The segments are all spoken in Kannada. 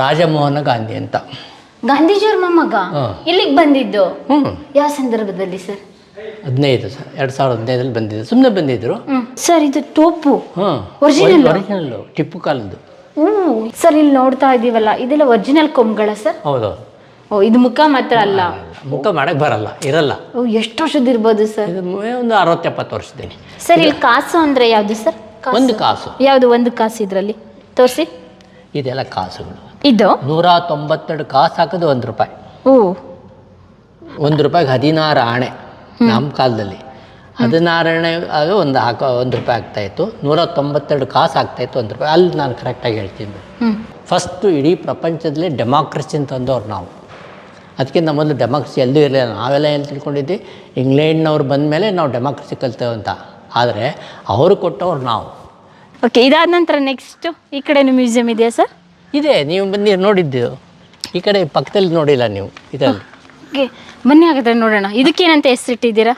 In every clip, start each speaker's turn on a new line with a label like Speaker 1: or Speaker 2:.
Speaker 1: ರಾಜಮೋಹನ ಗಾಂಧಿ ಅಂತ.
Speaker 2: ಗಾಂಧೀಜಿಯವ್ರ ಮೊಮ್ಮಗ. ಇಲ್ಲಿಗೆ ಬಂದಿದ್ದು?
Speaker 1: ಹ್ಞೂ
Speaker 2: ಯಾವ ಸಂದರ್ಭದಲ್ಲಿ ಸರ್?
Speaker 1: ಹದಿನೈದು ಸರ್ ಎರಡು ಸಾವಿರದ ಹದಿನೈದಲ್ಲಿ ಬಂದಿದ್ದು. ಸುಮ್ಮನೆ ಬಂದಿದ್ದರು
Speaker 2: ಹ್ಮ್. ಸರ್ ಇದು ಟೋಪು.
Speaker 1: ಹ್ಞೂ
Speaker 2: ಒರಿಜಿನಲ್
Speaker 1: ಒರಿಜಿನಲ್ಲು ಟಿಪ್ಪು ಕಾಲದ್ದು.
Speaker 2: ಹ್ಞೂ. ಸರ್ ಇಲ್ಲಿ ನೋಡ್ತಾ ಇದೀವಲ್ಲ ಇದೆಲ್ಲ ಒರಿಜಿನಲ್ ಕೊಂಬುಗಳ ಸರ್?
Speaker 1: ಹೌದು.
Speaker 2: ಓ ಇದು ಮುಖ ಮಾತ್ರ ಅಲ್ಲ.
Speaker 1: ಮುಖ ಮಾಡಕ್ಕೆ ಬರಲ್ಲ ಇರಲ್ಲ.
Speaker 2: ಓ ಎಷ್ಟು ವರ್ಷದ ಇರ್ಬೋದು ಸರ್?
Speaker 1: ಇದು ಮು- ಒಂದು ಅರವತ್ತೆಪ್ಪತ್ತು ವರ್ಷದೇನೆ.
Speaker 2: ಸರ್ ಇಲ್ಲಿ ಕಾಸು ಅಂದ್ರೆ ಯಾವ್ದು ಸರ್?
Speaker 1: ಒಂದು ಕಾಸು.
Speaker 2: ಯಾವ್ದು ಒಂದು ಕಾಸು ಇದ್ರಲ್ಲಿ? ತೋರಿಸಿ.
Speaker 1: ಇದೆಲ್ಲ ಕಾಸುಗಳು.
Speaker 2: ಇದು?
Speaker 1: ನೂರ ತೊಂಬತ್ತೆರಡು ಕಾಸು ಹಾಕೋದು ಒಂದು ರೂಪಾಯಿ.
Speaker 2: ಓ.
Speaker 1: ಒಂದು ರೂಪಾಯಿಗೆ ಹದಿನಾರು ಆಣೆ ನಮ್ಮ ಕಾಲದಲ್ಲಿ. ಹದಿನಾರು ಆಣೆ ಅದು ಒಂದು ಹಾಕೋ ಒಂದು ರೂಪಾಯಿ ಆಗ್ತಾಯಿತ್ತು ನೂರ ತೊಂಬತ್ತೆರಡು ಕಾಸು ಆಗ್ತಾಯಿತ್ತು ಒಂದು ರೂಪಾಯಿ. ಅಲ್ಲಿ ನಾನು ಕರೆಕ್ಟಾಗಿ ಹೇಳ್ತೀನಿ
Speaker 2: ಹ್ಮ್.
Speaker 1: ಫಸ್ಟು ಇಡೀ ಪ್ರಪಂಚದಲ್ಲಿ ಡೆಮಾಕ್ರಸಿ ತಂದವ್ರು ನಾವು. ಅದಕ್ಕಿಂತ ಮೊದಲು ಡೆಮಾಕ್ರಸಿ ಎಲ್ಲೂ ಇರಲಿಲ್ಲ. ನಾವೆಲ್ಲ ಎಲ್ಲಿ ತಿಳ್ಕೊಂಡಿದ್ವಿ? ಇಂಗ್ಲೆಂಡ್ನವ್ರು ಬಂದ ಮೇಲೆ ನಾವು ಡೆಮಾಕ್ರಸಿ ಕಲ್ತೇವೆ ಅಂತ. ಆದರೆ ಅವರು ಕೊಟ್ಟವ್ರು ನಾವು.
Speaker 2: ಓಕೆ ಇದಾದ ನಂತರ ನೆಕ್ಸ್ಟು ಈ ಕಡೆ ಮ್ಯೂಸಿಯಂ ಇದೆಯಾ ಸರ್
Speaker 1: ಇದೆ ನೀವು ಬನ್ನಿ ನೋಡಿದ್ದು. ಈ ಕಡೆ ಪಕ್ಕದಲ್ಲಿ ನೋಡಿಲ್ಲ ನೀವು ಇದರಲ್ಲಿ.
Speaker 2: ಓಕೆ ಬನ್ನಿ ಹಾಗಾದ್ರೆ ನೋಡೋಣ. ಇದಕ್ಕೇನಂತ ಹೆಸರಿಟ್ಟಿದ್ದೀರಾ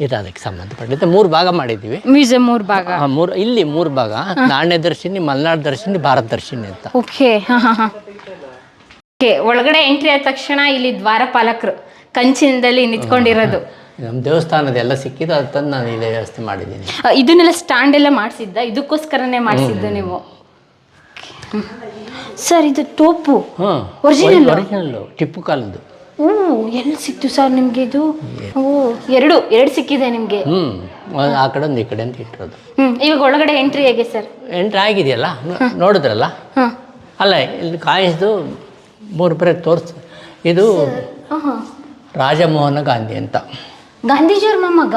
Speaker 1: ಇದು ಅದಕ್ಕೆ ಸಂಬಂಧಪಟ್ಟಿದ್ದೆ. ಮೂರು ಭಾಗ ಮಾಡಿದ್ದೀವಿ.
Speaker 2: ಮ್ಯೂಸಿಯಂ ಮೂರು ಭಾಗ.
Speaker 1: ಆ, ಮೂರು ಇಲ್ಲಿ ಮೂರು ಭಾಗ. ನಾಣ್ಯ ದರ್ಶಿನಿ ಮಲೆನಾಡು ದರ್ಶಿನಿ ಭಾರತ ದರ್ಶಿನಿ ಅಂತ.
Speaker 2: ಓಕೆ ಹಾಂ ಹಾಂ ಹಾಂ. ಓಕೆ ಒಳಗಡೆ ಎಂಟ್ರಿ ಆದ ತಕ್ಷಣ ಇಲ್ಲಿ ದ್ವಾರಪಾಲಕರು ಕಂಚಿನದಲ್ಲಿ ನಿಂತ್ಕೊಂಡಿರೋದು.
Speaker 1: ನಮ್ಮ ದೇವಸ್ಥಾನದ ಎಲ್ಲ ಸಿಕ್ಕಿದ್ದು ಅದು ತಂದು ನಾನು ಇಲ್ಲಿ ವ್ಯವಸ್ಥೆ ಮಾಡಿದ್ದೀನಿ.
Speaker 2: ಇದನ್ನೆಲ್ಲ ಸ್ಟ್ಯಾಂಡ್ ಎಲ್ಲ ಮಾಡಿಸಿದ್ದ? ಇದಕ್ಕೋಸ್ಕರನೇ ಮಾಡಿಸಿದ್ದು ನೀವು? ಸರ್ ಇದು ಟೋಪು.
Speaker 1: ಹಾಂ
Speaker 2: ಒರಿಜಿನಲ್
Speaker 1: ಒರಿಜಿನಲ್ಲು ಟಿಪ್ಪು ಕಾಲದ್ದು.
Speaker 2: ಓ ಎಲ್ಲಿ ಸಿಕ್ತು ಸರ್ ನಿಮಗೆ ಇದು? ಓ ಎರಡು ಎರಡು ಸಿಕ್ಕಿದೆ ನಿಮಗೆ.
Speaker 1: ಹ್ಞೂ ಆ ಕಡೆ ಒಂದು ಈ ಕಡೆ ಅಂತ ಇಟ್ಟಿರೋದು.
Speaker 2: ಹ್ಞೂ ಇವಾಗ ಒಳಗಡೆ ಎಂಟ್ರಿ ಹೇಗೆ ಸರ್?
Speaker 1: ಎಂಟ್ರಿ ಆಗಿದೆಯಲ್ಲ? ನೋಡಿದ್ರಲ್ಲ?
Speaker 2: ಹಾಂ.
Speaker 1: ಅಲ್ಲ ಇಲ್ಲಿ ಕಾಯಿಸ್ದು ಮೂರು ಬರೀ ತೋರಿಸ್ ಇದು ರಾಜಮೋಹನ ಗಾಂಧಿ ಅಂತ.
Speaker 2: ಗಾಂಧೀಜಿಯವ್ರ ಮೊಮ್ಮಗ.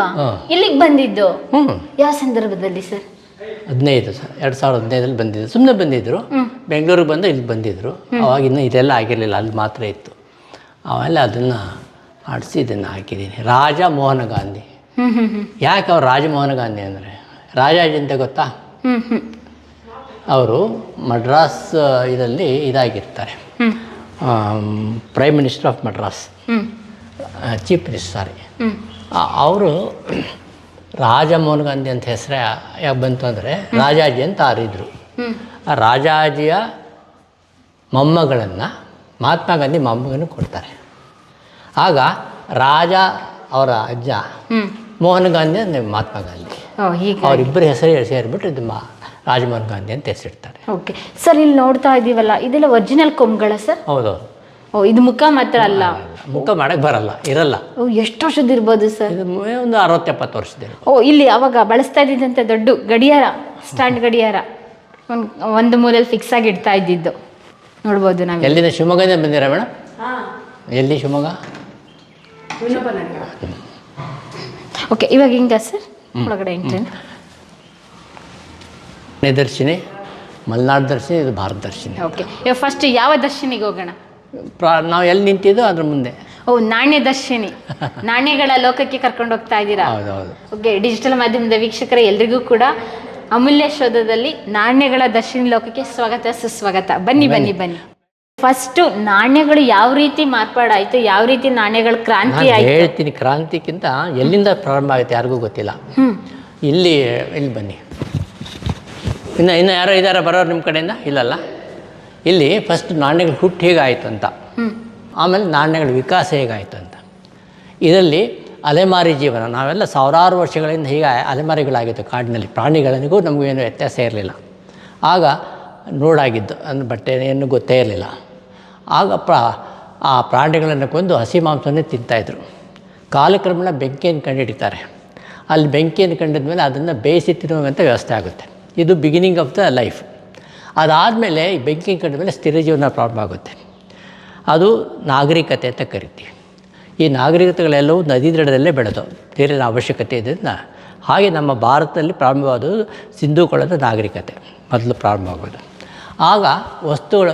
Speaker 2: ಇಲ್ಲಿಗೆ ಬಂದಿದ್ದು?
Speaker 1: ಹ್ಞೂ
Speaker 2: ಯಾವ ಸಂದರ್ಭದಲ್ಲಿ ಸರ್?
Speaker 1: ಹದಿನೈದು ಎರಡು ಸಾವಿರದ ಹದಿನೈದಲ್ಲಿ ಬಂದಿದ್ದರು ಸುಮ್ಮನೆ ಬಂದಿದ್ದರು ಬೆಂಗಳೂರಿಗೆ ಬಂದು ಇಲ್ಲಿ ಬಂದಿದ್ದರು ಅವಾಗ ಇನ್ನೂ ಇದೆಲ್ಲ ಆಗಿರಲಿಲ್ಲ ಅಲ್ಲಿ ಮಾತ್ರ ಇತ್ತು. ಆಮೇಲೆ ಅದನ್ನು ಮಾಡಿಸಿ ಇದನ್ನು ಹಾಕಿದ್ದೀನಿ. ರಾಜ ಮೋಹನ ಗಾಂಧಿ. ಯಾಕೆ ಅವ್ರು ರಾಜಮೋಹನ ಗಾಂಧಿ ಅಂದರೆ? ರಾಜಾಜಿ ಅಂತ ಗೊತ್ತಾ? ಅವರು ಮಡ್ರಾಸ್ ಇದರಲ್ಲಿ ಇದಾಗಿರ್ತಾರೆ. Prime minister of Madras chief minister sorry ಅವರು ರಾಜಮೋಹನ್ ಗಾಂಧಿ ಅಂತ ಹೆಸರೇ ಯಾಕೆ ಬಂತು ಅಂದರೆ ರಾಜಾಜಿ ಅಂತ ಆರಿದ್ರು. ಆ ರಾಜಾಜಿಯ ಮೊಮ್ಮಗಳನ್ನು ಮಹಾತ್ಮ ಗಾಂಧಿ ಮೊಮ್ಮಗನಿಗೆ ಕೊಡ್ತಾರೆ. ಆಗ ರಾಜ ಅವರ ಅಜ್ಜ ಮೋಹನ್ ಗಾಂಧಿ ಅಂದರೆ ಮಹಾತ್ಮ ಗಾಂಧಿ ಅವರಿಬ್ಬರ ಹೆಸರು ಸೇರಿಬಿಟ್ಟು ಇದು ಮಾ ರಾಜಮೋಹನ್ ಗಾಂಧಿ ಅಂತ ಹೆಸರಿಡ್ತಾರೆ.
Speaker 2: ಓಕೆ. ಸರ್ ಇಲ್ಲಿ ನೋಡ್ತಾ ಇದ್ದೀವಲ್ಲ ಇದೆಲ್ಲ ಒರಿಜಿನಲ್ ಕೊಂಬುಗಳ ಸರ್?
Speaker 1: ಹೌದು
Speaker 2: ಓ ಇದು ಮುಖ ಮಾತ್ರ ಅಲ್ಲ?
Speaker 1: ಮುಖ ಮಾಡಕ್ಕೆ ಬರಲ್ಲ ಇರಲ್ಲ.
Speaker 2: ಓ ಎಷ್ಟು ವರ್ಷದ ಇರ್ಬೋದು ಸರ್?
Speaker 1: ಇದು ಮು- ಒಂದು ಅರವತ್ತೆಪ್ಪತ್ತು ವರ್ಷದ
Speaker 2: ಓ ಇಲ್ಲಿ ಅವಾಗ ಬಳಸ್ತಾ ಇದ್ದಿದ್ದಂತೆ ದೊಡ್ಡ ಗಡಿಯಾರ ಸ್ಟ್ಯಾಂಡ್ ಗಡಿಯಾರ ಒಂದು ಒಂದು ಮೂಲೆಯಲ್ಲಿ ಫಿಕ್ಸ್ ಆಗಿ ಇಡ್ತಾ ಇದ್ದಿದ್ದು. ನೋಡ್ಬೋದು ನಾವು
Speaker 1: ಎಲ್ಲಿಂದ? ಶಿವಮೊಗ್ಗದಿಂದ ಬಂದಿರ ಮೇಡಮ್ ಎಲ್ಲಿ ಶಿವಮೊಗ್ಗ?
Speaker 2: ಓಕೆ ಇವಾಗ ಹಿಂಗ ಸರ್? ಒಳಗಡೆ ಎಂಟ್ರಿ
Speaker 1: ದರ್ಶಿನಿ ಮಲ್ನಾಡ್ ದರ್ಶಿನಿ ಇದು ಭಾರತ ದರ್ಶಿನಿ.
Speaker 2: ಓಕೆ ಇವಾಗ ಫಸ್ಟ್ ಯಾವ ದರ್ಶನಿಗೆ ಹೋಗೋಣ?
Speaker 1: ಪ್ರಾ ನಾವು ಎಲ್ಲಿ ನಿಂತಿದ್ದೋ ಅದ್ರ ಮುಂದೆ.
Speaker 2: ಓ ನಾಣ್ಯ ದರ್ಶಿನಿ. ನಾಣ್ಯಗಳ ಲೋಕಕ್ಕೆ ಕರ್ಕೊಂಡು ಹೋಗ್ತಾ ಇದ್ದೀರಾ?
Speaker 1: ಹೌದು ಹೌದು.
Speaker 2: ಓಕೆ ಡಿಜಿಟಲ್ ಮಾಧ್ಯಮದ ವೀಕ್ಷಕರ ಎಲ್ರಿಗೂ ಕೂಡ ಅಮೂಲ್ಯ ಶೋಧದಲ್ಲಿ ನಾಣ್ಯಗಳ ದರ್ಶಿನಿ ಲೋಕಕ್ಕೆ ಸ್ವಾಗತ ಸುಸ್ವಾಗತ. ಬನ್ನಿ ಬನ್ನಿ ಬನ್ನಿ. ಫಸ್ಟ್ ನಾಣ್ಯಗಳು ಯಾವ ರೀತಿ ಮಾರ್ಪಾಡಾಯ್ತು ಯಾವ ರೀತಿ ನಾಣ್ಯಗಳು ಕ್ರಾಂತಿ
Speaker 1: ನಾನು
Speaker 2: ಆಯ್ತು?
Speaker 1: ಹೇಳ್ತೀನಿ ಕ್ರಾಂತಿಕ್ಕಿಂತ ಎಲ್ಲಿಂದ ಪ್ರಾರಂಭ ಆಗುತ್ತೆ ಯಾರಿಗೂ ಗೊತ್ತಿಲ್ಲ.
Speaker 2: ಹ್ಮ್.
Speaker 1: ಇಲ್ಲಿ ಇಲ್ಲಿ ಬನ್ನಿ. ಇನ್ನು ಇನ್ನು ಯಾರೋ ಇದಾರ ಬರೋರು ನಿಮ್ಮ ಕಡೆಯಿಂದ? ಇಲ್ಲಲ್ಲ? ಇಲ್ಲಿ ಫಸ್ಟ್ ನಾಣ್ಯಗಳ ಹುಟ್ಟು ಹೇಗಾಯಿತು ಅಂತ. ಆಮೇಲೆ ನಾಣ್ಯಗಳ ವಿಕಾಸ ಹೇಗಾಯಿತು ಅಂತ. ಇದರಲ್ಲಿ ಅಲೆಮಾರಿ ಜೀವನ ನಾವೆಲ್ಲ ಸಾವಿರಾರು ವರ್ಷಗಳಿಂದ ಹೀಗೆ ಅಲೆಮಾರಿಗಳಾಗಿತ್ತು ಕಾಡಿನಲ್ಲಿ. ಪ್ರಾಣಿಗಳಿಗೂ ನಮಗೂ ಏನು ವ್ಯತ್ಯಾಸ ಇರಲಿಲ್ಲ. ಆಗ ನೋಡಾಗಿದ್ದು ಅಂದ್ರೆ ಬಟ್ಟೆ ಏನು ಗೊತ್ತೇ ಇರಲಿಲ್ಲ. ಆಗ ಪ್ರ ಆ ಪ್ರಾಣಿಗಳನ್ನು ಕೊಂದು ಹಸಿ ಮಾಂಸವನ್ನೇ ತಿಂತಾಯಿದ್ರು ಕಾಲಕ್ರಮೇಣ ಬೆಂಕಿಯನ್ನು ಕಂಡುಹಿಡಿತಾರೆ ಅಲ್ಲಿ ಬೆಂಕಿಯನ್ನು ಕಂಡಿದ್ಮೇಲೆ ಅದನ್ನು ಬೇಯಿಸಿ ತಿನ್ನುವಂಥ ವ್ಯವಸ್ಥೆ ಆಗುತ್ತೆ. ಇದು ಬಿಗಿನಿಂಗ್ ಆಫ್ ದ ಲೈಫ್ ಅದಾದಮೇಲೆ ಈ ಬೆಂಕಿ ಕಂಡ ಮೇಲೆ ಸ್ಥಿರ ಜೀವನ ಪ್ರಾರಂಭ ಆಗುತ್ತೆ. ಅದು ನಾಗರಿಕತೆ ಅಂತ ಕರಿತೀವಿ. ಈ ನಾಗರಿಕತೆಗಳೆಲ್ಲವೂ ನದಿ ದಡದಲ್ಲೇ ಬೆಳೆದು, ನೀರಿನ ಅವಶ್ಯಕತೆ ಇದರಿಂದ ಹಾಗೆ ನಮ್ಮ ಭಾರತದಲ್ಲಿ ಪ್ರಾರಂಭವಾದದ್ದು ಸಿಂಧು ಕೊಳದ ನಾಗರಿಕತೆ, ಮೊದಲು ಪ್ರಾರಂಭವಾಗೋದು ಆಗ ವಸ್ತುಗಳು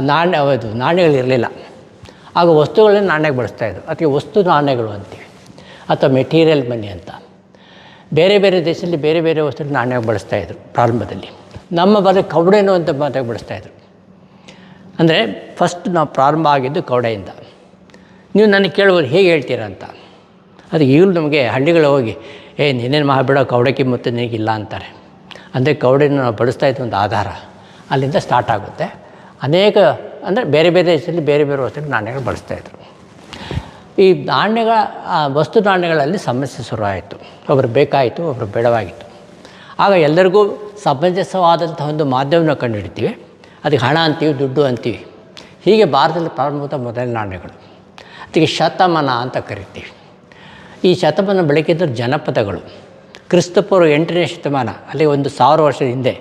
Speaker 1: ನಾಣ್ಯ, ಇದು ನಾಣ್ಯಗಳಿರಲಿಲ್ಲ. ಆಗ ವಸ್ತುಗಳನ್ನ ನಾಣ್ಯಕ್ಕೆ ಬಳಸ್ತಾಯಿದ್ರು ಅದಕ್ಕೆ ವಸ್ತು ನಾಣ್ಯಗಳು ಅಂತೀವಿ. ಅಥವಾ ಮೆಟೀರಿಯಲ್ ಮನಿ ಅಂತ. ಬೇರೆ ಬೇರೆ ದೇಶದಲ್ಲಿ ಬೇರೆ ಬೇರೆ ವಸ್ತುಗಳು ನಾಣ್ಯವಾಗಿ ಬಳಸ್ತಾಯಿದ್ರು ಪ್ರಾರಂಭದಲ್ಲಿ. ನಮ್ಮ ಬರೀ ಕವಡೆನು ಅಂತ ಮಾತಾಗಿ ಬಳಸ್ತಾಯಿದ್ರು ಅಂದರೆ ಫಸ್ಟ್ ನಾವು ಪ್ರಾರಂಭ ಆಗಿದ್ದು ಕವಡೆಯಿಂದ ನೀವು ನನಗೆ ಕೇಳುವುದು ಹೇಗೆ ಹೇಳ್ತೀರಾ ಅಂತ. ಅದು ಈಗಲೂ ನಮಗೆ ಹಳ್ಳಿಗಳು ಹೋಗಿ, ಏ, ನೀನೇನು ಮಾಡಿಬಿಡೋ ಕೌಡೆ ಮತ್ತು ನಿನಗಿಲ್ಲ ಅಂತಾರೆ. ಅಂದರೆ ಕವಡೆನ ನಾವು ಬಳಸ್ತಾ ಇದ್ದ ಒಂದು ಆಧಾರ. ಅಲ್ಲಿಂದ ಸ್ಟಾರ್ಟ್ ಆಗುತ್ತೆ. ಅನೇಕ ಅಂದರೆ ಬೇರೆ ಬೇರೆ ದೇಶದಲ್ಲಿ ಬೇರೆ ಬೇರೆ ವಸ್ತುಗಳು ನಾಣ್ಯಗಳು ಬಳಸ್ತಾಯಿದ್ರು ಈ ನಾಣ್ಯಗಳ ವಸ್ತು ನಾಣ್ಯಗಳಲ್ಲಿ ಸಮಸ್ಯೆ ಶುರುವಾಯಿತು. ಒಬ್ಬರು ಬೇಕಾಯಿತು ಒಬ್ಬರು ಬೇಡವಾಗಿತ್ತು. ಆಗ ಎಲ್ಲರಿಗೂ ಸಮಂಜಸವಾದಂಥ ಒಂದು ಮಾಧ್ಯಮವನ್ನು ಕಂಡುಹಿಡ್ತೀವಿ. ಅದಕ್ಕೆ ಹಣ ಅಂತೀವಿ, ದುಡ್ಡು ಅಂತೀವಿ. ಹೀಗೆ ಭಾರತದಲ್ಲಿ ಪ್ರಾರಂಭವಾದ ಮೊದಲ ನಾಣ್ಯಗಳು. ಅದಕ್ಕೆ ಶತಮಾನ ಅಂತ ಕರಿತೀವಿ. ಈ ಶತಮಾನ ಬೆಳಕಿದ್ದ ಜನಪದಗಳು. ಕ್ರಿಸ್ತಪೂರ್ವ ಎಂಟನೇ ಶತಮಾನ, ಅಲ್ಲಿ ಒಂದು ಸಾವಿರ ವರ್ಷದ ಹಿಂದೆ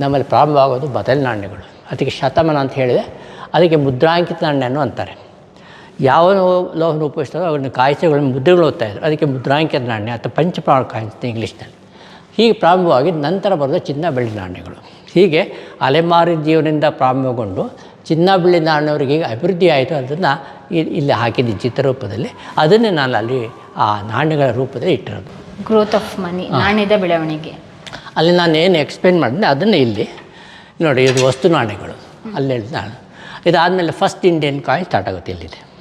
Speaker 1: ನಮ್ಮಲ್ಲಿ ಪ್ರಾರಂಭವಾಗೋದು ಮೊದಲ ನಾಣ್ಯಗಳು. ಅದಕ್ಕೆ ಶತಮಾನ ಅಂತ ಹೇಳಿದೆ ಅದಕ್ಕೆ ಮುದ್ರಾಂಕಿತ ನಾಣ್ಯನೂ ಅಂತಾರೆ ಯಾವ ಲೋಹನ ಉಪಯೋಗಿಸ್ತಾರೋ ಅವನ್ನು ಕಾಯಿಸೆಗಳನ್ನು ಮುದ್ರೆಗಳು ಓದ್ತಾ ಇದ್ರು. ಅದಕ್ಕೆ ಮುದ್ರಾಂಕ್ಯ ನಾಣ್ಯ ಅಥವಾ ಪಂಚಪ್ರಾಣ ಕಾಯಿಸ್ತೀನಿ ಇಂಗ್ಲೀಷ್ನಲ್ಲಿ. ಹೀಗೆ ಪ್ರಾರಂಭವಾಗಿ ನಂತರ ಬರೆದ ಚಿನ್ನ ಬೆಳ್ಳಿ ನಾಣ್ಯಗಳು. ಹೀಗೆ ಅಲೆಮಾರಿ ಜೀವನದಿಂದ ಪ್ರಾರಂಭಗೊಂಡು ಚಿನ್ನ ಬೆಳ್ಳಿ ನಾಣ್ಯವರಿಗೆ ಹೇಗೆ ಅಭಿವೃದ್ಧಿ ಆಯಿತು. ಅದನ್ನು ಇಲ್ಲಿ ಹಾಕಿದ್ದೀನಿ ಚಿತ್ರರೂಪದಲ್ಲಿ ಅದನ್ನೇ ನಾನು ಅಲ್ಲಿ ಆ ನಾಣ್ಯಗಳ ರೂಪದಲ್ಲಿ ಇಟ್ಟಿರೋದು.
Speaker 2: ಗ್ರೋತ್ ಆಫ್ ಮನಿ ನಾಣ್ಯದ ಬೆಳವಣಿಗೆ.
Speaker 1: ಅಲ್ಲಿ ನಾನು ಏನು ಎಕ್ಸ್ಪ್ಲೇನ್ ಮಾಡಿದೆ ಅದನ್ನೇ ಇಲ್ಲಿ. ನೋಡಿ ಇದು ವಸ್ತು ನಾಣ್ಯಗಳು. ಅಲ್ಲಿ ನಾನು. ಇದಾದಮೇಲೆ ಫಸ್ಟ್ ಇಂಡಿಯನ್ ಕಾಯಿನ್ ಸ್ಟಾರ್ಟ್ ಆಗುತ್ತೆ ಇಲ್ಲಿದೆ.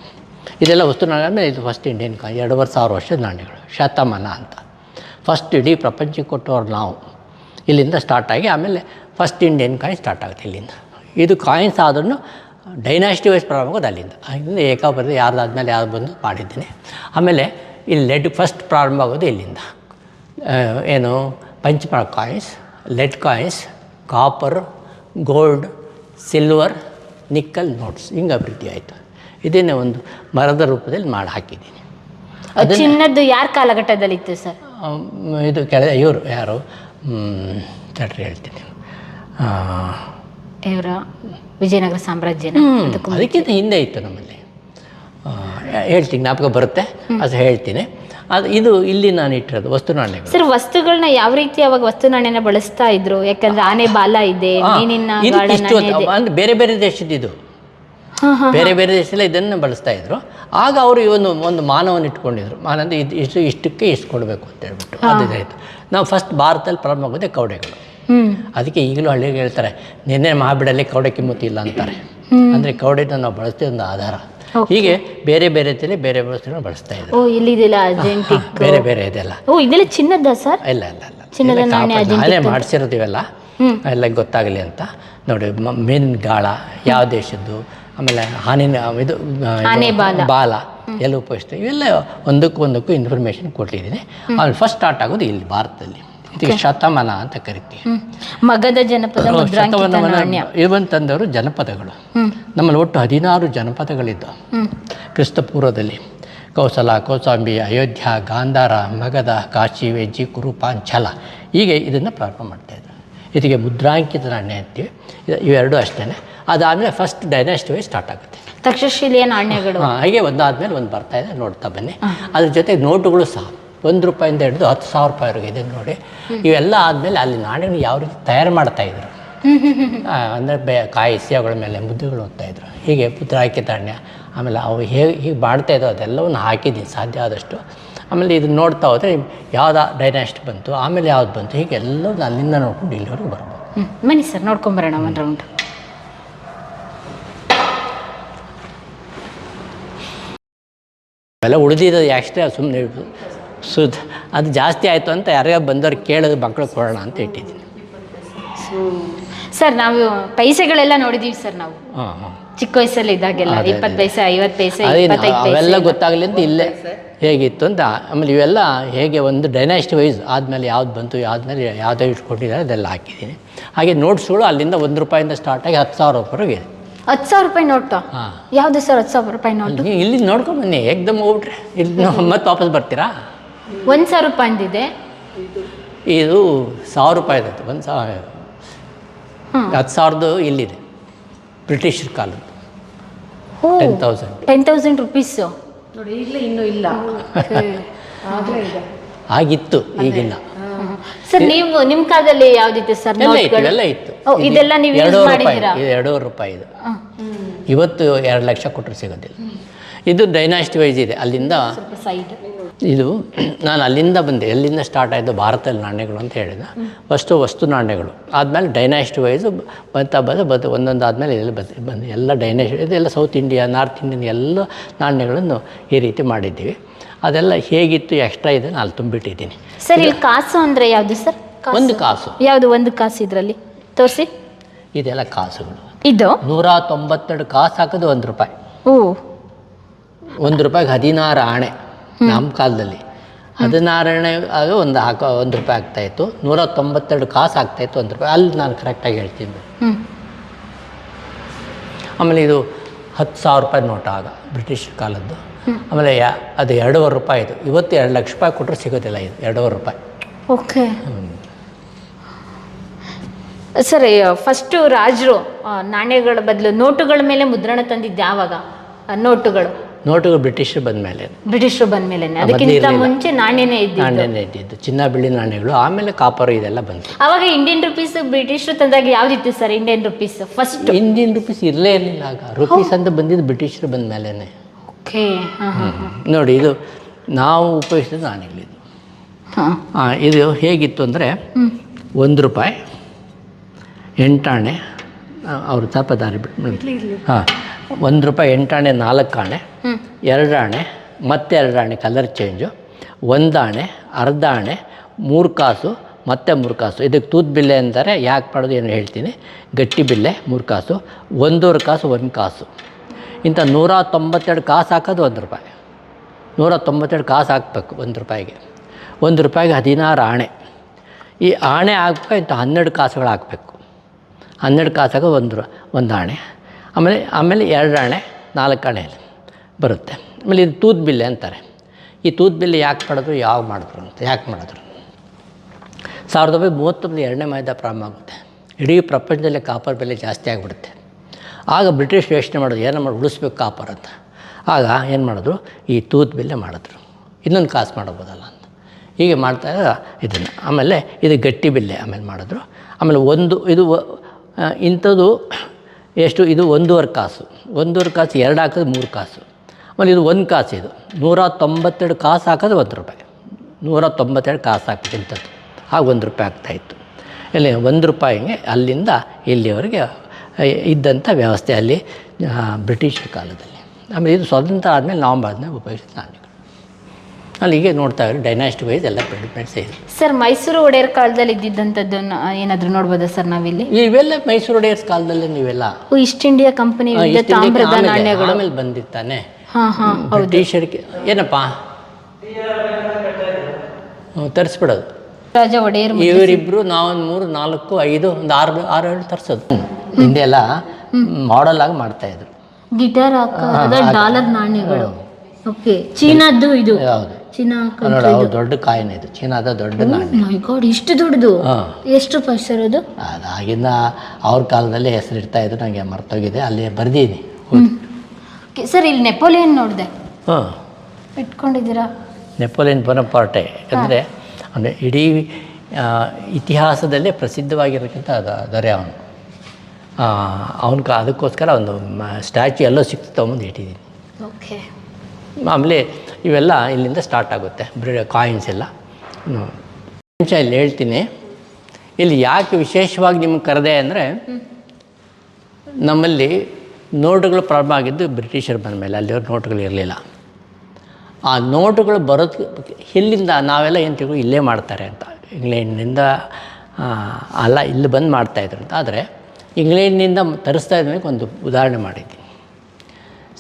Speaker 1: ಇದೆಲ್ಲ ವಸ್ತು ನಾಣ್ಯ ಇದು ಫಸ್ಟ್ ಇಂಡಿಯನ್ ಕಾಯಿ, ಎರಡೂವರೆ ಸಾವಿರ ವರ್ಷದ ನಾಣ್ಯಗಳು, ಶತಮಾನ ಅಂತ. ಫಸ್ಟ್ ಇಡೀ ಪ್ರಪಂಚಕ್ಕೆ ಕೊಟ್ಟವ್ರು ನಾವು. ಇಲ್ಲಿಂದ ಸ್ಟಾರ್ಟ್ ಆಗಿ ಆಮೇಲೆ ಫಸ್ಟ್ ಇಂಡಿಯನ್ ಕಾಯಿನ್ ಸ್ಟಾರ್ಟ್ ಆಗುತ್ತೆ ಇಲ್ಲಿಂದ. ಇದು ಕಾಯಿನ್ಸ್ ಆದ್ರೂ ಡೈನಾಸ್ಟಿ ವೈಸ್ ಪ್ರಾರಂಭ ಆಗೋದು ಅಲ್ಲಿಂದ. ಅಲ್ಲಿಂದ ಏಕಾಬರದೆ ಯಾರ್ದಾದ್ಮೇಲೆ ಯಾರು ಬಂದು ಮಾಡಿದ್ದೀನಿ. ಆಮೇಲೆ ಇಲ್ಲಿ ಲೆಡ್ ಫಸ್ಟ್ ಪ್ರಾರಂಭ ಆಗೋದು ಇಲ್ಲಿಂದ. ಏನು ಪಂಚಮ coins lead coins copper gold silver nickel notes ಹಿಂಗೆ ಅಭಿವೃದ್ಧಿ ಆಯಿತು. ಇದನ್ನೇ ಒಂದು ಮರದ ರೂಪದಲ್ಲಿ ಮಾಡಿ ಹಾಕಿದ್ದೀನಿ
Speaker 2: ಚಿನ್ನದ್ದು ಯಾರ ಕಾಲಘಟ್ಟದಲ್ಲಿ ಇತ್ತು ಸರ್
Speaker 1: ಇದು ಕೆಳ ಇವರು ಯಾರು? ತಡ್ರಿ ಹೇಳ್ತೀನಿ.
Speaker 2: ಇವರ ವಿಜಯನಗರ ಸಾಮ್ರಾಜ್ಯ ಅದಕ್ಕೂ
Speaker 1: ಅದಕ್ಕಿಂತ ಹಿಂದೆ ಇತ್ತು ನಮ್ಮಲ್ಲಿ. ಹೇಳ್ತೀನಿ ಜ್ಞಾಪಕ ಬರುತ್ತೆ? ಅದು ಹೇಳ್ತೀನಿ. ಅದು ಇದು ಇಲ್ಲಿ ನಾನು ಇಟ್ಟಿರೋದು ವಸ್ತು ನಾಣ್ಯ
Speaker 2: ಸರ್ ವಸ್ತುಗಳನ್ನ ಯಾವ ರೀತಿ ಅವಾಗ ವಸ್ತು ನಾಣ್ಯನ ಬಳಸ್ತಾ ಇದ್ರು? ಯಾಕಂದ್ರೆ ಆನೆ ಬಾಲ ಇದೆ ಅಂದ್ರೆ ಇದೆ
Speaker 1: ಬೇರೆ ಬೇರೆ ದೇಶದ್ದು
Speaker 2: ಹಾ, ಹಾ.
Speaker 1: ಬೇರೆ ಬೇರೆ ದೇಶದಲ್ಲಿ ಇದನ್ನು ಬಳಸ್ತಾ ಇದ್ರು. ಆಗ ಅವರು ಇವನು ಒಂದು ಮಾನವನ ಇಟ್ಕೊಂಡಿದ್ರು. ಮಾನಂದ್ರೆ ಇದು ಇಷ್ಟು ಇಷ್ಟಕ್ಕೆ ಇಷ್ಟು ಕೊಡಬೇಕು ಅಂತ ಹೇಳ್ಬಿಟ್ಟು. ಅದು ಇದಾಯಿತು ನಾವು ಫಸ್ಟ್ ಭಾರತದಲ್ಲಿ ಪ್ರಾರಂಭ ಆಗೋದೇ ಕೌಡೆಗಳು. ಅದಕ್ಕೆ ಈಗಲೂ ಹಳ್ಳಿಗೆ ಹೇಳ್ತಾರೆ ನಿನ್ನೆ ಮಹಾಬಿಡಲ್ಲಿ ಕೌಡೆ ಕಿಮ್ಮತ್ತು ಇಲ್ಲ ಅಂತಾರೆ. ಅಂದರೆ ಕೌಡೆನ ನಾವು ಬಳಸ್ತೀವಿ ಒಂದು ಆಧಾರ. ಹೀಗೆ ಬೇರೆ ಬೇರೆ ರೀತಿಯಲ್ಲಿ ಬೇರೆ ವಸ್ತುಗಳನ್ನ ಬಳಸ್ತಾ
Speaker 2: ಅರ್ಜೆಂಟಿಕ್
Speaker 1: ಬೇರೆ ಬೇರೆ ಇದೆಲ್ಲ.
Speaker 2: ಓ ಇದೆಲ್ಲ ಚಿನ್ನದ ಸರ್?
Speaker 1: ಇಲ್ಲ ಇಲ್ಲ ಇಲ್ಲ.
Speaker 2: ಚಿನ್ನದ
Speaker 1: ಇಲ್ಲ,
Speaker 2: ನಾಣ್ಯ
Speaker 1: ಕಾಪರ್ ನಾನೇ ಮಾಡಿಸಿರೋದು ಇವೆಲ್ಲ. ಎಲ್ಲ ಗೊತ್ತಾಗಲಿ ಅಂತ. ನೋಡಿ ಮೀನ್ ಮೀನಿನ ಗಾಳ ಯಾವ ದೇಶದ್ದು? ಆಮೇಲೆ ಹಾನಿನ ಇದು
Speaker 2: ಬಾಲ.
Speaker 1: ಎಲ್ಲ ಉಪಯೋಗಿಸ್ತೀವಿ. ಇವೆಲ್ಲ ಒಂದಕ್ಕೂ ಒಂದಕ್ಕೂ ಇನ್ಫಾರ್ಮೇಷನ್ ಕೊಟ್ಟಿದ್ದೀನಿ ಆಮೇಲೆ ಫಸ್ಟ್ ಸ್ಟಾರ್ಟ್ ಆಗೋದು ಇಲ್ಲಿ ಭಾರತದಲ್ಲಿ. ಇದಕ್ಕೆ ಶತಮಾನ ಅಂತ ಕರಿತೀವಿ.
Speaker 2: ಮಗದ ಜನಪದ
Speaker 1: ಇವನ್ ತಂದವರು ಜನಪದಗಳು. ನಮ್ಮಲ್ಲಿ ಒಟ್ಟು ಹದಿನಾರು ಜನಪದಗಳಿದ್ದವು ಕ್ರಿಸ್ತಪೂರ್ವದಲ್ಲಿ ಕೌಸಲ ಕೌಸಾಂಬಿ ಅಯೋಧ್ಯ ಗಾಂಧಾರ ಮಗಧ ಕಾಶಿ ವೆಜ್ಜಿ ಕುರು ಪಾಂಚಾಲ. ಹೀಗೆ ಇದನ್ನು ಪ್ರಾರಂಭ ಮಾಡ್ತಾಯಿದ್ರು ಇದಕ್ಕೆ ಮುದ್ರಾಂಕಿತ ನಾಣ್ಯ ಅಂತೀವಿ. ಇವೆರಡೂ ಅಷ್ಟೇ ಅದಾದಮೇಲೆ ಫಸ್ಟ್ ಡೈನಾಸ್ಟಿ ವೈಸ್ ಸ್ಟಾರ್ಟ್ ಆಗುತ್ತೆ.
Speaker 2: ತಕ್ಷಶಿಲೆಯ ನಾಣ್ಯಗಳು.
Speaker 1: ಹಾಂ ಹಾಗೆ ಒಂದಾದ್ಮೇಲೆ ಒಂದು ಬರ್ತಾ ಇದೆ ನೋಡ್ತಾ ಬನ್ನಿ. ಅದ್ರ ಜೊತೆ ನೋಟುಗಳು ಸಹ ಒಂದು ರೂಪಾಯಿಂದ ಹಿಡಿದು ಹತ್ತು ಸಾವಿರ ರೂಪಾಯಿವರೆಗೆ ಇದೆ ನೋಡಿ. ಇವೆಲ್ಲ ಆದಮೇಲೆ ಅಲ್ಲಿ ನಾಣ್ಯಗಳು ಯಾವ ರೀತಿ ತಯಾರು ಮಾಡ್ತಾಯಿದ್ರು ಅಂದರೆ ಬೇ ಕಾಯಿ ಸಿಯಗಳ ಮೇಲೆ ಮುದ್ದುಗಳು ಹೋಗ್ತಾಯಿದ್ರು ಹೀಗೆ ಮುದ್ರಾಂಕಿತ ತಾಣ್ಯ ಆಮೇಲೆ ಅವು ಹೇಗೆ ಹೀಗೆ ಮಾಡ್ತಾ ಇದ್ದೋ ಅದೆಲ್ಲವನ್ನು ಹಾಕಿದ್ದೀನಿ ಸಾಧ್ಯ ಆದಷ್ಟು. ಆಮೇಲೆ ಇದನ್ನು ನೋಡ್ತಾ ಹೋದರೆ ಯಾವ್ದು ಡೈನಾಸ್ಟ್ ಬಂತು ಆಮೇಲೆ ಯಾವ್ದು ಬಂತು ಹೀಗೆ ಎಲ್ಲವೂ ಅಲ್ಲಿಂದ ನೋಡ್ಕೊಂಡು ಇಲ್ಲಿವರೆಗೂ ಬರ್ಬೋದು.
Speaker 2: ಹ್ಞೂ ಬನ್ನಿ ಸರ್ ನೋಡ್ಕೊಂಬರೋಣ ಒಂದು ರೌಂಡ್
Speaker 1: ಅವೆಲ್ಲ ಉಳಿದಿದ್ದು ಅಷ್ಟೇ ಸುಮ್ಮನೆ ಸು ಅದು ಜಾಸ್ತಿ ಆಯಿತು ಅಂತ ಯಾರ್ಯಾರು ಬಂದವ್ರು ಕೇಳೋದು ಮಕ್ಕಳು ಕೊಡೋಣ ಅಂತ ಇಟ್ಟಿದ್ದೀನಿ.
Speaker 2: ಸರ್ ನಾವು ಪೈಸೆಗಳೆಲ್ಲ ನೋಡಿದೀವಿ ಸರ್ ನಾವು.
Speaker 1: ಹಾಂ ಹಾಂ.
Speaker 2: ಚಿಕ್ಕ ವಯಸ್ಸಲ್ಲಿ ಇದ್ದಾಗೆಲ್ಲ ಇಪ್ಪತ್ತು ಪೈಸೆ ಐವತ್ತು ಪೈಸೆ
Speaker 1: ಅವೆಲ್ಲ ಗೊತ್ತಾಗಲಿ ಅಂತ ಇಲ್ಲೇ ಹೇಗಿತ್ತು ಅಂತ ಆಮೇಲೆ ಇವೆಲ್ಲ ಹೇಗೆ ಒಂದು ಡೈನಾಸ್ಟಿ ವೈಸ್ ಆದಮೇಲೆ ಯಾವ್ದು ಬಂತು ಯಾವ್ದ್ಮೇಲೆ ಯಾವುದೇ ಇಟ್ಕೊಂಡಿದ್ದಾರೆ ಅದೆಲ್ಲ ಹಾಕಿದ್ದೀನಿ. ಹಾಗೆ ನೋಟ್ಸ್ಗಳು ಅಲ್ಲಿಂದ ಒಂದು ರೂಪಾಯಿಂದ ಸ್ಟಾರ್ಟ್ ಆಗಿ ಹತ್ತು ಸಾವಿರ ರೂಪಾಯಿಗೆ ಇದೆ.
Speaker 2: ಹತ್ತು ಸಾವಿರ ರೂಪಾಯಿ ನೋಟು.
Speaker 1: ಹಾಂ.
Speaker 2: ಯಾವುದು ಸರ್ ಹತ್ತು ಸಾವಿರ ರೂಪಾಯಿ ನೋಟು?
Speaker 1: ನೀವು ಇಲ್ಲಿ ನೋಡ್ಕೊಂಡು ಬನ್ನಿ ಏಕ್ದಮ್ ಹೋಗ್ಬಿಟ್ರೆ. ಇಲ್ಲಿ ಮತ್ತೆ ವಾಪಸ್ ಬರ್ತೀರಾ?
Speaker 2: ಒಂದು ಸಾವಿರ ರೂಪಾಯಿ ಅಂದಿದೆ.
Speaker 1: ಇದು ಸಾವಿರ ರೂಪಾಯಿ ಇರುತ್ತೆ ಒಂದು ಸಾವಿರ. ಹತ್ತು ಸಾವಿರದ್ದು ಇಲ್ಲಿದೆ ಬ್ರಿಟಿಷರ್ ಕಾಲದ್ದು. Ten thousand
Speaker 2: ten thousand rupees
Speaker 3: ನೋಡಿ ಈಗಲೇ ಇನ್ನೂ ಇಲ್ಲ. ಆಗಲೇ ಇದೆ.
Speaker 1: ಆಗಿತ್ತು ಈಗಿಲ್ಲ.
Speaker 2: ಸರ್ ನೀವು ನಿಮ್ ಕಾಲದಲ್ಲಿ ಯಾವ್ದಿತ್ತು ಸರ್
Speaker 1: ಎಲ್ಲ ಇತ್ತು ಎಲ್ಲ ಇತ್ತು.
Speaker 2: ಓ, ಇದೆಲ್ಲ ನೀವು use
Speaker 1: ಎರಡೂವರೆ ರೂಪಾಯಿ
Speaker 2: ಮಾಡಿದ್ದೀರಾ?
Speaker 1: ಇದು ಎರಡೂವರೆ ರೂಪಾಯಿ ಇದು. ಇವತ್ತು ಎರಡು ಲಕ್ಷ ಕೊಟ್ಟರು ಸಿಗೋದಿಲ್ಲ. ಇದು ಡೈನಾಸ್ಟಿ ವೈಸ್ ಇದೆ. ಅಲ್ಲಿಂದ
Speaker 2: ಸ್ವಲ್ಪ ಸೈಡ್
Speaker 1: ಇದು ನಾನು ಅಲ್ಲಿಂದ ಬಂದೆ. ಎಲ್ಲಿಂದ ಸ್ಟಾರ್ಟ್ ಆಯಿತು? ಭಾರತದಲ್ಲಿ ನಾಣ್ಯಗಳು ಅಂತ ಹೇಳಿದ. ಫಸ್ಟು ವಸ್ತು ನಾಣ್ಯಗಳು. ಆದಮೇಲೆ ಡೈನಾಸ್ಟ್ ವೈಸು ಬಂತ ಬಂದು ಬಂದು ಒಂದೊಂದು ಆದಮೇಲೆ ಎಲ್ಲ ಬಂದು. ಬಂದು. ಎಲ್ಲ ಡೈನಾಸ್ಟ್ ಇದೆಲ್ಲ ಸೌತ್ ಇಂಡಿಯಾ ನಾರ್ತ್ ಇಂಡಿಯನ್ ಎಲ್ಲ ನಾಣ್ಯಗಳನ್ನು ಈ ರೀತಿ ಮಾಡಿದ್ದೀವಿ. ಅದೆಲ್ಲ ಹೇಗಿತ್ತು ಎಕ್ಸ್ಟ್ರಾ ಇದೆ ನಾನು ಅಲ್ಲಿ ತುಂಬಿಟ್ಟಿದ್ದೀನಿ.
Speaker 2: ಸರ್ ಇಲ್ಲಿ ಕಾಸು ಅಂದರೆ ಯಾವುದು ಸರ್
Speaker 1: ಒಂದು ಕಾಸು.
Speaker 2: ಯಾವುದು ಒಂದು ಕಾಸು ಇದರಲ್ಲಿ? ತೋರಿಸಿ.
Speaker 1: ಇದೆಲ್ಲ ಕಾಸುಗಳು.
Speaker 2: ಇದು?
Speaker 1: ನೂರ ತೊಂಬತ್ತೆರಡು ಕಾಸು ಹಾಕೋದು ಒಂದು ರೂಪಾಯಿ.
Speaker 2: ಓ.
Speaker 1: ಒಂದು ರೂಪಾಯಿಗೆ ಹದಿನಾರು ಆಣೆ. ನಮ್ಮ ಕಾಲದಲ್ಲಿ. ಹದಿನಾರನೇ ಆಗ ಒಂದು ಹಾಕೋ ಒಂದು ರೂಪಾಯಿ ಆಗ್ತಾಯಿತ್ತು ನೂರ ತೊಂಬತ್ತೆರಡು ಕಾಸು ಆಗ್ತಾಯಿತ್ತು ಒಂದು ರೂಪಾಯಿ. ಅಲ್ಲಿ ನಾನು ಕರೆಕ್ಟಾಗಿ ಹೇಳ್ತೀನಿ. ಆಮೇಲೆ ಇದು ಹತ್ತು ಸಾವಿರ ರೂಪಾಯಿ ನೋಟ ಆಗ ಬ್ರಿಟಿಷ್ ಕಾಲದ್ದು. ಆಮೇಲೆ ಯಾ ಅದು ಎರಡೂವರೆ ರೂಪಾಯಿ ಇದು ಇವತ್ತು ಎರಡು ಲಕ್ಷ ರೂಪಾಯಿ ಕೊಟ್ಟರೆ ಸಿಗೋದಿಲ್ಲ ಇದು ಎರಡೂವರೆ ರೂಪಾಯಿ.
Speaker 2: ಓಕೆ. ಸರಿ ಫಸ್ಟು ರಾಜರು ನಾಣ್ಯಗಳ ಬದಲು ನೋಟುಗಳ ಮೇಲೆ ಮುದ್ರಣ ತಂದಿದ್ದು ಯಾವಾಗ? ನೋಟುಗಳು.
Speaker 1: ನೋಟುಗಳು ಬ್ರಿಟಿಷರು ಬಂದ ಮೇಲೆ
Speaker 2: ಬ್ರಿಟಿಷರು ಬಂದ ಮೇಲೆ ಅದಕ್ಕಿಂತ ಮುಂಚೆ ನಾಣ್ಯನೇ ಇದ್ದ
Speaker 1: ನಾಣ್ಯನೇ ಇದ್ದಿದ್ದು. ಚಿನ್ನ ಬೆಳ್ಳಿ ನಾಣ್ಯಗಳು ಆಮೇಲೆ ಕಾಪರ್ ಇದೆಲ್ಲ ಬಂತು.
Speaker 2: ಅವಾಗ ಇಂಡಿಯನ್ ರುಪೀಸ್ ಬ್ರಿಟಿಷರು ತಂದಾಗ ಯಾವ್ದಿತ್ತು sir Indian rupees first
Speaker 1: Indian rupees ಇರಲೇ ಇರಲಿಲ್ಲ ಆಗ. ರುಪೀಸ್ ಅಂತ ಬಂದಿದ್ದು ಬ್ರಿಟಿಷರು ಬಂದ ಮೇಲೇ
Speaker 2: ಓಕೆ
Speaker 1: ನೋಡಿ ಇದು ನಾವು ಉಪಯೋಗಿಸಿದ ನಾಣ್ಯಗಳು
Speaker 2: ಹಾಂ.
Speaker 1: ಇದು ಹೇಗಿತ್ತು ಅಂದರೆ ಒಂದು ರೂಪಾಯಿ ಎಂಟಾಣೆ ಅವರು ತಪ್ಪದಾರಿ ಬಿಟ್ಟು ಹಾಂ. ಒಂದು ರೂಪಾಯಿ ಎಂಟಾಣೆ ನಾಲ್ಕು ಆಣೆ. ಎರಡು ಆಣೆ ಮತ್ತೆ ಎರಡು ಆಣೆ ಕಲರ್ ಚೇಂಜು ಒಂದು ಆಣೆ ಅರ್ಧ ಆಣೆ ಮೂರು ಕಾಸು ಮತ್ತೆ ಮೂರು ಕಾಸು. ಇದಕ್ಕೆ ತೂತ್ ಬಿಲ್ಲೆ ಅಂತಾರೆ ಯಾಕೆ ಮಾಡೋದು ಏನು ಹೇಳ್ತೀನಿ? ಗಟ್ಟಿ ಬಿಲ್ಲೆ ಮೂರು ಕಾಸು ಒಂದೂವರೆ ಕಾಸು ಒಂದು ಕಾಸು. ಇಂಥ ನೂರ ತೊಂಬತ್ತೆರಡು ಕಾಸು ಹಾಕೋದು ಒಂದು ರೂಪಾಯಿ. ನೂರ ತೊಂಬತ್ತೆರಡು ಕಾಸು ಹಾಕಬೇಕು ಒಂದು ರೂಪಾಯಿಗೆ. ಒಂದು ರೂಪಾಯಿಗೆ ಹದಿನಾರು ಆಣೆ. ಈ ಆಣೆ ಹಾಕ್ಬೇಕು ಇಂಥ ಹನ್ನೆರಡು ಕಾಸುಗಳು ಹಾಕಬೇಕು. ಹನ್ನೆರಡು ಕಾಸಾಗ ಒಂದು ಒಂದು ಆಣೆ. ಆಮೇಲೆ ಆಮೇಲೆ ಎರಡು ಆಣೆ ನಾಲ್ಕು ಆಣೆ ಬರುತ್ತೆ. ಆಮೇಲೆ ಇದು ತೂತ್ ಬಿಲ್ಲೆ ಅಂತಾರೆ. ಈ ತೂತ್ ಬಿಲ್ಲೆ ಯಾಕೆ ಮಾಡಿದ್ರು? ಯಾವ ಮಾಡಿದ್ರು ಅಂತ, ಯಾಕೆ ಮಾಡಿದ್ರು? ಸಾವಿರದ ಒಂಬೈನೂರ ಮೂವತ್ತೊಂದು ಎರಡನೇ ಮಹಾಯುದ್ಧ ಪ್ರಾರಂಭ ಆಗುತ್ತೆ. ಇಡೀ ಪ್ರಪಂಚದಲ್ಲಿ ಕಾಪರ್ ಬೆಲೆ ಜಾಸ್ತಿ ಆಗಿಬಿಡುತ್ತೆ. ಆಗ ಬ್ರಿಟಿಷ್ ಯೋಚನೆ ಮಾಡೋದು ಏನೋ ಮಾಡಿ ಉಳಿಸ್ಬೇಕು ಕಾಪರ್ ಅಂತ. ಆಗ ಏನು ಮಾಡಿದ್ರು? ಈ ತೂತ್ ಬಿಲ್ಲೆ ಮಾಡಿದ್ರು. ಇನ್ನೊಂದು ಕಾಸು ಮಾಡ್ಬೋದಲ್ಲ ಅಂತ. ಹೀಗೆ ಮಾಡ್ತಾ ಇದನ್ನು, ಆಮೇಲೆ ಇದು ಗಟ್ಟಿ ಬಿಲ್ಲೆ ಆಮೇಲೆ ಮಾಡಿದ್ರು. ಆಮೇಲೆ ಒಂದು, ಇದು ಇಂಥದ್ದು ಎಷ್ಟು? ಇದು ಒಂದೂವರೆ ಕಾಸು. ಒಂದೂವರೆ ಕಾಸು, ಎರಡು ಹಾಕಿದ್ರೆ ಮೂರು ಕಾಸು. ಆಮೇಲೆ ಇದು ಒಂದು ಕಾಸು ಇದು. ನೂರ ತೊಂಬತ್ತೆರಡು ಕಾಸು ಹಾಕೋದು ಒಂದು ರೂಪಾಯಿ. ನೂರ ತೊಂಬತ್ತೆರಡು ಕಾಸು ಹಾಕಿದಂಥದ್ದು ಆಗ ಒಂದು ರೂಪಾಯಿ ಆಗ್ತಾಯಿತ್ತು ಇಲ್ಲಿ ಒಂದು ರೂಪಾಯಿಗೆ ಅಲ್ಲಿಂದ ಇಲ್ಲಿವರೆಗೆ ಇದ್ದಂಥ ವ್ಯವಸ್ಥೆ ಅಲ್ಲಿ ಬ್ರಿಟಿಷರ ಕಾಲದಲ್ಲಿ. ಆಮೇಲೆ ಇದು ಸ್ವತಂತ್ರ ಆದಮೇಲೆ ನವಂಬರ್ ಆದಮೇಲೆ ಉಪಯೋಗಿಸಿದ ನಾಣ್ಯಗಳು ಅಲ್ಲಿ ಹೀಗೆ ನೋಡ್ತಾ ಇದ್ರು. ಡೈನಾಸ್ಟಿ ವೈಸ್ ಎಲ್ಲ ಪಿರಮಿಡ್ಸ್ ಇದೆ
Speaker 2: ಸರ್ ಮೈಸೂರು ಒಡೆಯರ್ ಕಾಲದಲ್ಲಿ ಇದ್ದಿದ್ದಂಥದ್ದನ್ನು ಏನಾದರೂ ನೋಡ್ಬೋದಾ ಸರ್ ನಾವಿಲ್ಲಿ?
Speaker 1: ಇವೆಲ್ಲ ಮೈಸೂರು ಒಡೆಯರ್ಸ್ ಕಾಲದಲ್ಲಿ ನೀವೆಲ್ಲ.
Speaker 2: ಓ, ಈಸ್ಟ್ ಇಂಡಿಯಾ ಕಂಪನಿ ತಾಮ್ರದ ನಾಣ್ಯಗಳು
Speaker 1: ಆಮೇಲೆ ಬಂದಿತ್ತಾನೆ. ಬ್ರಿಟಿಷರಿಗೆ ಏನಪ್ಪ? ಹ್ಮ್, ತರಿಸ್ಬಿಡೋದು.
Speaker 2: ರಾಜ ಒಡೆಯರ್
Speaker 1: ಇವರಿಬ್ರು ನಾವೊಂದು ಮೂರು ನಾಲ್ಕು ಐದು ಒಂದು ಆರು ಆರು ಏಳು ತರಿಸೋದು. ಹಿಂದೆಲ್ಲ ಮಾಡೆಲ್ ಆಗಿ ಮಾಡ್ತಾಯಿದ್ರು
Speaker 2: ಗಿಟಾರ್ ಹಾಕೋದ ಡಾಲರ್ ನಾಣ್ಯಗಳು. ಓಕೆ ಚೀನಾದ್ದು ಇದು.
Speaker 1: ಯಾವುದು
Speaker 2: ಚೀನಾ
Speaker 1: ನೋಡಿ ಅವ್ರು ದೊಡ್ಡ ಕಾಯಿನ ಇದು. ಚೀನಾದ ದೊಡ್ಡ ನಾಣ್ಯ.
Speaker 2: ಮೈ ಗಾಡ್ ಇಷ್ಟು ದೊಡ್ಡದು?
Speaker 1: ಹಾಂ.
Speaker 2: ಎಷ್ಟು ರೂಪಾಯಿ ಸರ್ ಅದು
Speaker 1: ಅದಾಗಿಂದ ಅವ್ರ ಕಾಲದಲ್ಲಿ ಹೆಸರಿಡ್ತಾ ಇದ್ರು ನನಗೆ ಮರ್ತೋಗಿದೆ. ಅಲ್ಲಿ ಬರ್ದೀನಿ.
Speaker 2: ಸರ್ ಇಲ್ಲಿ ನೆಪೋಲಿಯನ್ ನೋಡಿದೆ.
Speaker 1: ಹಾಂ.
Speaker 2: ಇಟ್ಕೊಂಡಿದ್ದೀರಾ?
Speaker 1: Napoleon Bonaparte. ಯಾಕಂದರೆ ಅಂದರೆ ಇಡೀ ಆ, ಇತಿಹಾಸದಲ್ಲೇ ಪ್ರಸಿದ್ಧವಾಗಿರೋಕ್ಕಿಂತ ಅದು ದೊರೆ ಅವನು. ಅವನ ಅದಕ್ಕೋಸ್ಕರ ಒಂದು ಸ್ಟ್ಯಾಚು ಎಲ್ಲೋ ಸಿಕ್ತು ತೊಗೊಂಬಂದು ಇಟ್ಟಿದ್ದೀನಿ.
Speaker 2: ಓಕೆ.
Speaker 1: ಆಮೇಲೆ ಇವೆಲ್ಲ ಇಲ್ಲಿಂದ ಸ್ಟಾರ್ಟ್ ಆಗುತ್ತೆ. ಬ್ರಿ ಕಾಯಿನ್ಸ್ ಎಲ್ಲ. ನಿಮಿಷ ಇಲ್ಲಿ ಹೇಳ್ತೀನಿ. ಇಲ್ಲಿ ಯಾಕೆ ವಿಶೇಷವಾಗಿ ನಿಮ್ಗೆ ಕರೆದೆ ಅಂದರೆ, ನಮ್ಮಲ್ಲಿ ನೋಟುಗಳು ಪ್ರಾರಂಭ ಆಗಿದ್ದು ಬ್ರಿಟಿಷರು ಬಂದ ಮೇಲೆ ಅಲ್ಲಿವ್ರ ನೋಟುಗಳು ಇರಲಿಲ್ಲ. ಆ ನೋಟುಗಳು ಬರೋದು ಇಲ್ಲಿಂದ ನಾವೆಲ್ಲ ಏನು ತಿಳ್ಕೊ ಇಲ್ಲೇ ಮಾಡ್ತಾರೆ ಅಂತ. ಇಂಗ್ಲೆಂಡ್ನಿಂದ ಅಲ್ಲ, ಇಲ್ಲಿ ಬಂದು ಮಾಡ್ತಾಯಿದ್ರು ಅಂತ. ಆದರೆ, ಇಂಗ್ಲೆಂಡ್ನಿಂದ ತರಿಸ್ತಾ ಇದ್ದಕ್ಕೆ ಒಂದು ಉದಾಹರಣೆ ಮಾಡಿದ್ದೀನಿ.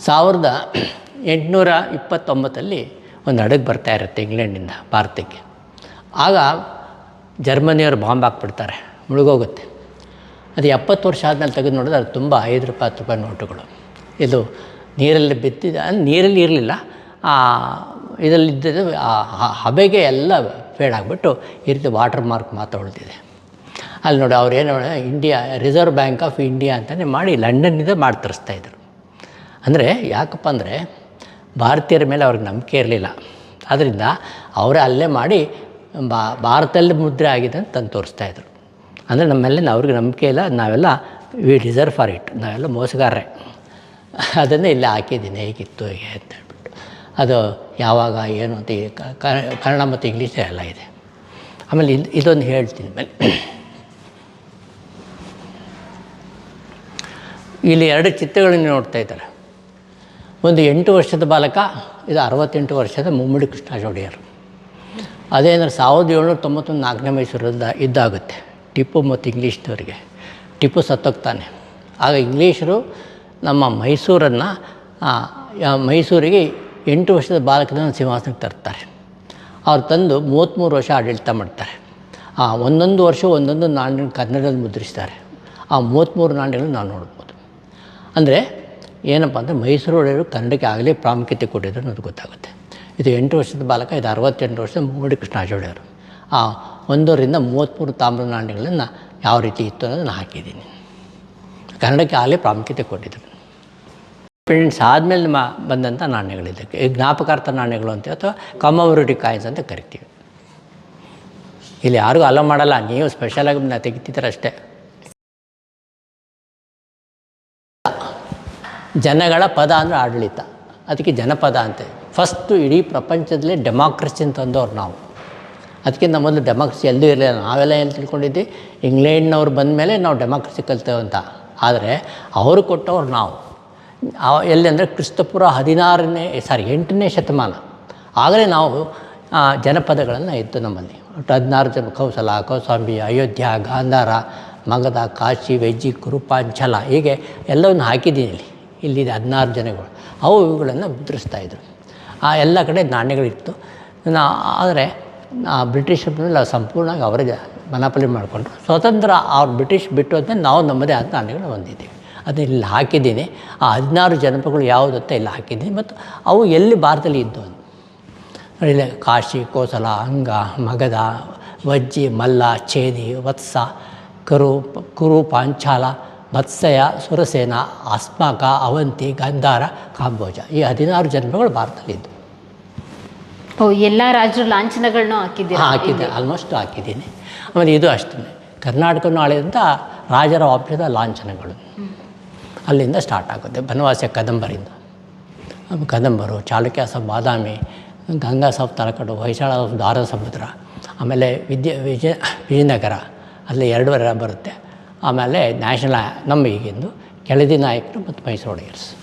Speaker 1: ಸಾವಿರದ ಎಂಟುನೂರ ಇಪ್ಪತ್ತೊಂಬತ್ತಲ್ಲಿ ಒಂದು ಹಡಗು ಬರ್ತಾ ಇರುತ್ತೆ ಇಂಗ್ಲೆಂಡಿಂದ ಭಾರತಕ್ಕೆ. ಆಗ ಜರ್ಮನಿಯವರು ಬಾಂಬ್ ಹಾಕ್ಬಿಡ್ತಾರೆ, ಮುಳುಗೋಗುತ್ತೆ. ಅದು ಎಪ್ಪತ್ತು ವರ್ಷ ಆದಮೇಲೆ ತೆಗೆದು ನೋಡಿದ್ರೆ ಅದು ತುಂಬ ಐದು ರೂಪಾಯಿ, ಹತ್ತು ರೂಪಾಯಿ ನೋಟುಗಳು. ಇದು ನೀರಲ್ಲಿ ಬಿತ್ತಿದೆ ನೀರಲ್ಲಿ ಇರಲಿಲ್ಲ ಇದರಲ್ಲಿ ಇದ್ದಿದ್ದು ಆ ಹಬೆಗೆ ಎಲ್ಲ ಫೇಡ್ ಆಗಿಬಿಟ್ಟು ಈ ರೀತಿ ವಾಟರ್ ಮಾರ್ಕ್ ಮಾತ್ರ ಉಳಿದಿದೆ. ಅಲ್ಲಿ ನೋಡಿ ಅವ್ರು ಏನು India, reserve bank of India ಅಂತಲೇ ಮಾಡಿ ಲಂಡನ್ನಿಂದ ಮಾಡಿ ತರಿಸ್ತಾಯಿದ್ರು ಅಂದರೆ ಯಾಕಪ್ಪ ಅಂದರೆ ಭಾರತೀಯರ ಮೇಲೆ ಅವ್ರಿಗೆ ನಂಬಿಕೆ ಇರಲಿಲ್ಲ. ಆದ್ದರಿಂದ ಅವರೇ ಅಲ್ಲೇ ಮಾಡಿ ಬಾ, ಭಾರತದಲ್ಲಿ ಮುದ್ರೆ ಆಗಿದೆ ಅಂತ ತಂದು ತೋರಿಸ್ತಾಯಿದ್ರು ಅಂದರೆ ನಮ್ಮಲ್ಲಿ ಅವ್ರಿಗೆ ನಂಬಿಕೆ ಇಲ್ಲ, ನಾವೆಲ್ಲ ವಿ ಡಿಸರ್ವ್ ಫಾರ್ ಇಟ್ ನಾವೆಲ್ಲ ಮೋಸಗಾರರೇ. ಅದನ್ನೇ ಇಲ್ಲೇ ಹಾಕಿದ್ದೀನಿ, ಹೇಗಿತ್ತು, ಹೇಗೆ ಅಂತ ಹೇಳ್ಬಿಟ್ಟು. ಅದು ಯಾವಾಗ, ಏನು ಅಂತ ಕನ್ನಡ ಮತ್ತು ಇಂಗ್ಲೀಷ್ ಎಲ್ಲ ಇದೆ. ಆಮೇಲೆ ಇದು, ಇದೊಂದು ಹೇಳ್ತೀನಿ ಮೇಲೆ ಇಲ್ಲಿ ಎರಡು ಚಿತ್ರಗಳನ್ನು ನೋಡ್ತಾ ಇದ್ದಾರೆ. ಒಂದು ಎಂಟು ವರ್ಷದ ಬಾಲಕ, ಇದು ಅರವತ್ತೆಂಟು ವರ್ಷದ ಮುಮ್ಮಡಿ ಕೃಷ್ಣರಾಜ ಒಡೆಯರು ಅದೇಂದ್ರೆ ಸಾವಿರದ ಏಳ್ನೂರ ತೊಂಬತ್ತೊಂದು ನಾಲ್ಕನೇ ಮೈಸೂರದ ಇದ್ದಾಗುತ್ತೆ. ಟಿಪ್ಪು ಮತ್ತು ಇಂಗ್ಲೀಷ್ನವರಿಗೆ. ಟಿಪ್ಪು ಸತ್ತೋಗ್ತಾನೆ. ಆಗ ಇಂಗ್ಲೀಷರು ನಮ್ಮ ಮೈಸೂರನ್ನು ಮೈಸೂರಿಗೆ ಎಂಟು ವರ್ಷದ ಬಾಲಕನ ಸಿಂಹಾಸನಕ್ಕೆ ತರ್ತಾರೆ. ಅವ್ರು ತಂದು ಮೂವತ್ತ್ಮೂರು ವರ್ಷ ಆಡಳಿತ ಮಾಡ್ತಾರೆ. ಆ, ಒಂದೊಂದು ವರ್ಷ ಒಂದೊಂದು ನಾಣ್ಯ ಕನ್ನಡದಲ್ಲಿ ಮುದ್ರಿಸ್ತಾರೆ. ಆ ಮೂವತ್ತ್ಮೂರು ನಾಣ್ಯಗಳನ್ನು ನಾವು ನೋಡ್ಬೋದು. ಅಂದರೆ ಏನಪ್ಪ ಅಂದರೆ ಮೈಸೂರು ಒಡೆಯರು ಕನ್ನಡಕ್ಕೆ ಆಗಲೇ ಪ್ರಾಮುಖ್ಯತೆ ಕೊಟ್ಟಿದ್ರು ಅನ್ನೋದು ಗೊತ್ತಾಗುತ್ತೆ. ಇದು ಎಂಟು ವರ್ಷದ ಬಾಲಕ, ಇದು ಅರವತ್ತೆಂಟು ವರ್ಷದ ಮೂಡಿ ಕೃಷ್ಣಾಚಾರ್ಯರು ಆ ಒಂದರಿಂದ ಮೂವತ್ತ್ಮೂರು ತಾಮ್ರ ನಾಣ್ಯಗಳನ್ನು ಯಾವ ರೀತಿ ಇತ್ತು ಅನ್ನೋದನ್ನು ಹಾಕಿದ್ದೀನಿ. ಕನ್ನಡಕ್ಕೆ ಆಗಲೇ ಪ್ರಾಮುಖ್ಯತೆ ಕೊಟ್ಟಿದ್ರು. ಪೇಂಟ್ಸ್ ಆದಮೇಲೆ ಮಾ ಬಂದಂಥ ನಾಣ್ಯಗಳಿದ್ದಕ್ಕೆ ಈ ಜ್ಞಾಪಕಾರ್ಥ ನಾಣ್ಯಗಳು ಅಂತ ಅಥವಾ ಕಮಮೊರಿಟಿ ಕಾಯಿನ್ಸ್ ಅಂತ ಕರಿತೀವಿ. ಇಲ್ಲಿ ಯಾರಿಗೂ ಅಲೋ ಮಾಡಲ್ಲ, ನೀವು ಸ್ಪೆಷಲಾಗಿ ನಾ ತೆಗಿತಿದ್ದೀರ ಅಷ್ಟೇ ಜನಗಳ ಪದ ಅಂದರೆ ಆಡಳಿತ. ಅದಕ್ಕೆ ಜನಪದ ಅಂತೆ. ಫಸ್ಟು ಇಡೀ ಪ್ರಪಂಚದಲ್ಲೇ ಡೆಮಾಕ್ರಸಿ ತಂದವ್ರು ನಾವು. ಅದಕ್ಕಿಂತ ಮೊದಲು ಡೆಮಾಕ್ರಸಿ ಎಲ್ಲೂ ಇರಲಿಲ್ಲ. ನಾವೆಲ್ಲ ಏನು ತಿಳ್ಕೊಂಡಿದ್ವಿ? ಇಂಗ್ಲೆಂಡ್ನವ್ರು ಬಂದ ಮೇಲೆ ನಾವು ಡೆಮಾಕ್ರಸಿ ಕಲ್ತೇವೆ ಅಂತ. ಆದರೆ ಅವರು ಕೊಟ್ಟವ್ರು ನಾವು. ಎಲ್ಲಿ ಅಂದರೆ ಕ್ರಿಸ್ತಪುರ ಹದಿನಾರನೇ ಸಾರಿ ಎಂಟನೇ ಶತಮಾನ. ಆಗಲೇ ನಾವು ಜನಪದಗಳನ್ನು ಇತ್ತು ನಮ್ಮಲ್ಲಿ. ಒಟ್ಟು ಹದಿನಾರು ಜನ, ಕೌಸಲ, ಕೌಸಾಂಬಿ, ಅಯೋಧ್ಯ, ಗಾಂಧಾರ, ಮಗಧ, ಕಾಶಿ, ವೆಜ್ಜಿ, ಕುರುಪಾಂಚಲ, ಹೀಗೆ ಎಲ್ಲವನ್ನು ಹಾಕಿದ್ದೀನಿ ಇಲ್ಲಿ. ಇಲ್ಲಿದೆ ಹದಿನಾರು ಜನಗಳು. ಅವು ಇವುಗಳನ್ನು ಮುದ್ರಿಸ್ತಾ ಇದ್ದರು ಆ ಎಲ್ಲ ಕಡೆ ನಾಣ್ಯಗಳಿತ್ತು. ನಾ, ಆದರೆ, ಆ ಬ್ರಿಟಿಷ್ ಸಂಪೂರ್ಣವಾಗಿ ಅವರೇ ಮನಪಲಿ ಮಾಡಿಕೊಂಡ್ರು. ಸ್ವತಂತ್ರ ಅವ್ರು ಬ್ರಿಟಿಷ್ ಬಿಟ್ಟು ಅಂತ ನಾವು ನಮ್ಮದೇ ಆದ ನಾಣ್ಯಗಳು ಹೊಂದಿದ್ದೀವಿ. ಅದನ್ನ ಇಲ್ಲಿ ಹಾಕಿದ್ದೀನಿ. ಆ ಹದಿನಾರು ಜನಪಗಳು ಯಾವುದು ಅಂತ ಇಲ್ಲಿ ಹಾಕಿದ್ದೀನಿ. ಮತ್ತು ಅವು ಎಲ್ಲಿ ಭಾರತದಲ್ಲಿ ಇದ್ದು ಅಂತ. ಇಲ್ಲಿ ಕಾಶಿ, ಕೋಸಲ, ಅಂಗ, ಮಗಧ, ವಜ್ಜಿ, ಮಲ್ಲ, ಛೇದಿ, ವತ್ಸ, ಕರು, ಕುರು, ಪಾಂಚಾಲ ಮತ್ಸ್ಯ ಸುರಸೇನ ಅಸ್ಮಾಕ ಅವಂತಿ ಗಂಧಾರ ಕಾಂಬೋಜ ಈ ಹದಿನಾರು ಜನ್ಮಗಳು ಭಾರತದಲ್ಲಿದ್ದು.
Speaker 2: ಓ ಎಲ್ಲ ರಾಜರು ಲಾಂಛನಗಳನ್ನೂ ಹಾಕಿದ್ದೆ.
Speaker 1: ಹಾಕಿದ್ದೆ ಆಲ್ಮೋಸ್ಟ್ ಹಾಕಿದ್ದೀನಿ. ಆಮೇಲೆ ಇದು ಅಷ್ಟೇ. ಕರ್ನಾಟಕನೂ ಆಳಿದಂಥ ರಾಜರ ವಾಪ್ಯದ ಲಾಂಛನಗಳು. ಅಲ್ಲಿಂದ ಸ್ಟಾರ್ಟ್ ಆಗುತ್ತೆ. ಬನವಾಸಿಯ ಕದಂಬರಿಂದ. ಕದಂಬರು ಚಾಲುಕ್ಯಾಸ ಬಾದಾಮಿ ಗಂಗಾ ಸಾಬ್ ತಲಕಡು ಹೊಯ್ಸಳ ದಾರ ಸಮುದ್ರ ಆಮೇಲೆ ವಿದ್ಯೆ ವಿಜಯ ವಿಜಯನಗರ. ಅಲ್ಲಿ ಎರಡುವರೆ ಬರುತ್ತೆ. ಆಮೇಲೆ ನ್ಯಾಷನಲ್ ನಮ್ಮ ಈಗಿಂದು ಕೆಳದಿ ನಾಯಕರು ಮತ್ತು ಮೈಸೂರು ಒಡೆಯರ್ಸ್.